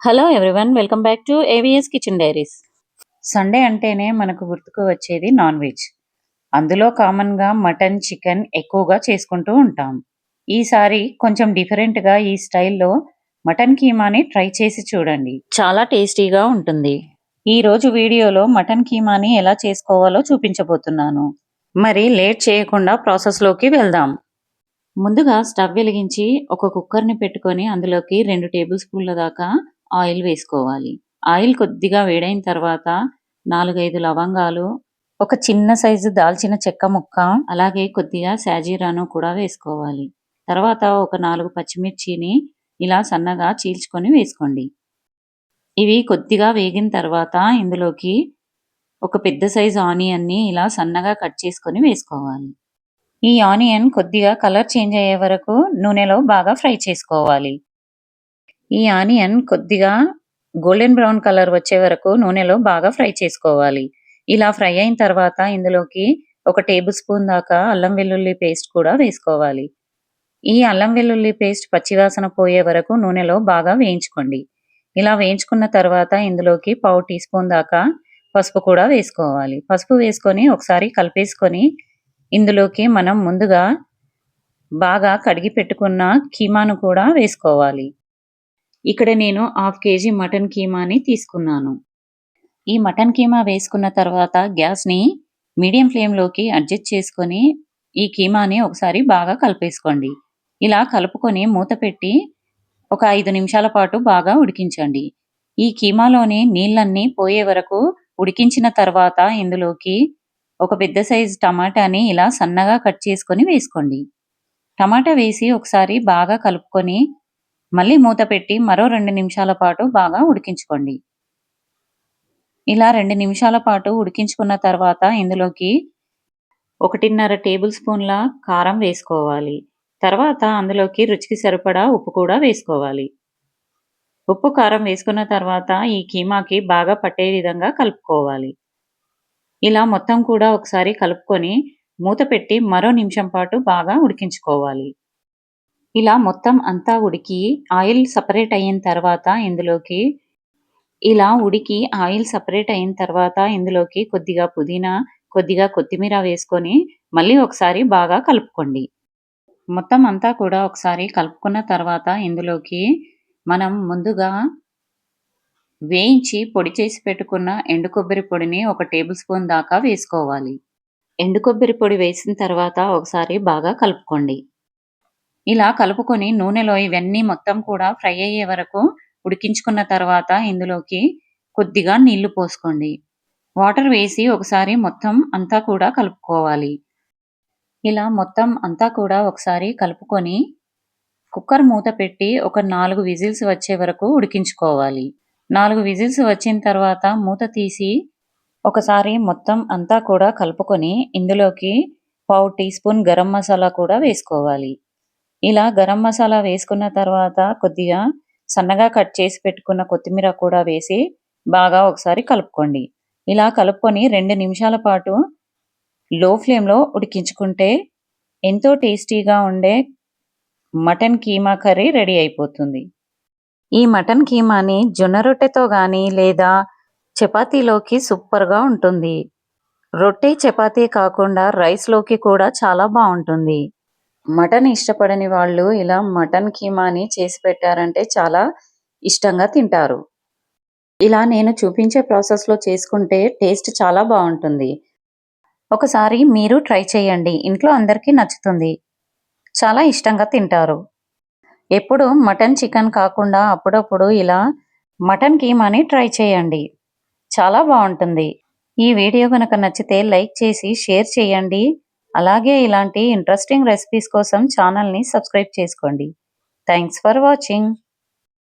Hello everyone welcome back to AVS kitchen diaries Sunday అంటేనే మనకు గుర్తుకు వచ్చేది నాన్ వెజ్. అందులో కామన్గా మటన్ చికెన్ ఎక్కువగా చేసుకుంటూ ఉంటాం. ఈసారి కొంచెం డిఫరెంట్గా ఈ స్టైల్లో మటన్ కీమాని ట్రై చేసి చూడండి. చాలా టేస్టీగా ఉంటుంది. ఈ రోజు వీడియోలో మటన్ కీమాని ఎలా చేసుకోవాలో చూపించబోతున్నాను. మరి లేట్ చేయకుండా ప్రాసెస్లోకి వెళ్దాం. ముందుగా స్టవ్ వెలిగించి ఒక కుక్కర్ని పెట్టుకొని అందులోకి రెండు టేబుల్ స్పూన్ల దాకా ఆయిల్ వేసుకోవాలి. ఆయిల్ కొద్దిగా వేడైన తర్వాత నాలుగైదు లవంగాలు ఒక చిన్న సైజు దాల్చిన చెక్క ముక్క అలాగే కొద్దిగా శాజీరాను కూడా వేసుకోవాలి. తర్వాత ఒక నాలుగు పచ్చిమిర్చిని ఇలా సన్నగా చీల్చుకొని వేసుకోండి. ఇవి కొద్దిగా వేగిన తర్వాత ఇందులోకి ఒక పెద్ద సైజు ఆనియన్ని ఇలా సన్నగా కట్ చేసుకొని వేసుకోవాలి. ఈ ఆనియన్ కొద్దిగా కలర్ చేంజ్ అయ్యే వరకు నూనెలో బాగా ఫ్రై చేసుకోవాలి. ఈ ఆనియన్ కొద్దిగా గోల్డెన్ బ్రౌన్ కలర్ వచ్చే వరకు నూనెలో బాగా ఫ్రై చేసుకోవాలి. ఇలా ఫ్రై అయిన తర్వాత ఇందులోకి ఒక టేబుల్ స్పూన్ దాకా అల్లం వెల్లుల్లి పేస్ట్ కూడా వేసుకోవాలి. ఈ అల్లం వెల్లుల్లి పేస్ట్ పచ్చివాసన పోయే వరకు నూనెలో బాగా వేయించుకోండి. ఇలా వేయించుకున్న తర్వాత ఇందులోకి పావు టీ స్పూన్ దాకా పసుపు కూడా వేసుకోవాలి. పసుపు వేసుకొని ఒకసారి కలిపేసుకొని ఇందులోకి మనం ముందుగా బాగా కడిగి పెట్టుకున్న కీమాను కూడా వేసుకోవాలి. ఇక్కడ నేను హాఫ్ కేజీ మటన్ కీమాని తీసుకున్నాను. ఈ మటన్ కీమా వేసుకున్న తర్వాత గ్యాస్ని మీడియం ఫ్లేమ్లోకి అడ్జస్ట్ చేసుకొని ఈ కీమాని ఒకసారి బాగా కలిపేసుకోండి. ఇలా కలుపుకొని మూత పెట్టి ఒక ఐదు నిమిషాల పాటు బాగా ఉడికించండి. ఈ కీమాలోని నీళ్ళన్నీ పోయే వరకు ఉడికించిన తర్వాత ఇందులోకి ఒక పెద్ద సైజు టమాటాని ఇలా సన్నగా కట్ చేసుకొని వేసుకోండి. టమాటా వేసి ఒకసారి బాగా కలుపుకొని మళ్ళీ మూత పెట్టి మరో రెండు నిమిషాల పాటు బాగా ఉడికించుకోండి. ఇలా రెండు నిమిషాల పాటు ఉడికించుకున్న తర్వాత ఇందులోకి ఒకటిన్నర టేబుల్ స్పూన్ల కారం వేసుకోవాలి. తర్వాత అందులోకి రుచికి సరిపడా ఉప్పు కూడా వేసుకోవాలి. ఉప్పు కారం వేసుకున్న తర్వాత ఈ కీమాకి బాగా పట్టే విధంగా కలుపుకోవాలి. ఇలా మొత్తం కూడా ఒకసారి కలుపుకొని మూత పెట్టి మరో నిమిషం పాటు బాగా ఉడికించుకోవాలి. ఇలా మొత్తం అంతా ఉడికి ఆయిల్ సపరేట్ అయిన తర్వాత ఇందులోకి ఇలా ఉడికి ఆయిల్ సపరేట్ అయిన తర్వాత ఇందులోకి కొద్దిగా పుదీనా కొద్దిగా కొత్తిమీర వేసుకొని మళ్ళీ ఒకసారి బాగా కలుపుకోండి. మొత్తం అంతా కూడా ఒకసారి కలుపుకున్న తర్వాత ఇందులోకి మనం ముందుగా వేయించి పొడి చేసి పెట్టుకున్న ఎండు కొబ్బరి పొడిని ఒక టేబుల్ స్పూన్ దాకా వేసుకోవాలి. ఎండు కొబ్బరి పొడి వేసిన తర్వాత ఒకసారి బాగా కలుపుకోండి. ఇలా కలుపుకొని నూనెలో ఇవన్నీ మొత్తం కూడా ఫ్రై అయ్యే వరకు ఉడికించుకున్న తర్వాత ఇందులోకి కొద్దిగా నీళ్ళు పోసుకోండి. వాటర్ వేసి ఒకసారి మొత్తం అంతా కూడా కలుపుకోవాలి. ఇలా మొత్తం అంతా కూడా ఒకసారి కలుపుకొని కుక్కర్ మూత పెట్టి ఒక నాలుగు విజిల్స్ వచ్చే వరకు ఉడికించుకోవాలి. నాలుగు విజిల్స్ వచ్చిన తర్వాత మూత తీసి ఒకసారి మొత్తం అంతా కూడా కలుపుకొని ఇందులోకి పావు టీ స్పూన్ గరం మసాలా కూడా వేసుకోవాలి. ఇలా గరం మసాలా వేసుకున్న తర్వాత కొద్దిగా సన్నగా కట్ చేసి పెట్టుకున్న కొత్తిమీర కూడా వేసి బాగా ఒకసారి కలుపుకోండి. ఇలా కలుపుకొని రెండు నిమిషాల పాటు లో ఫ్లేమ్లో ఉడికించుకుంటే ఎంతో టేస్టీగా ఉండే మటన్ కీమా కర్రీ రెడీ అయిపోతుంది. ఈ మటన్ కీమాని జొన్న రొట్టెతో కానీ లేదా చపాతీలోకి సూపర్గా ఉంటుంది. రొట్టె చపాతీ కాకుండా రైస్లోకి కూడా చాలా బాగుంటుంది. మటన్ ఇష్టపడని వాళ్ళు ఇలా మటన్ కీమాని చేసి పెట్టారంటే చాలా ఇష్టంగా తింటారు. ఇలా నేను చూపించే ప్రాసెస్లో చేసుకుంటే టేస్ట్ చాలా బాగుంటుంది. ఒకసారి మీరు ట్రై చేయండి. ఇంట్లో అందరికీ నచ్చుతుంది. చాలా ఇష్టంగా తింటారు. ఎప్పుడు మటన్ చికెన్ కాకుండా అప్పుడప్పుడు ఇలా మటన్ కీమాని ట్రై చేయండి. చాలా బాగుంటుంది. ఈ వీడియో కనుక నచ్చితే లైక్ చేసి షేర్ చేయండి. అలాగే ఇలాంటి ఇంట్రెస్టింగ్ రెసిపీస్ కోసం ఛానల్ని సబ్స్క్రైబ్ చేసుకోండి. Thanks for watching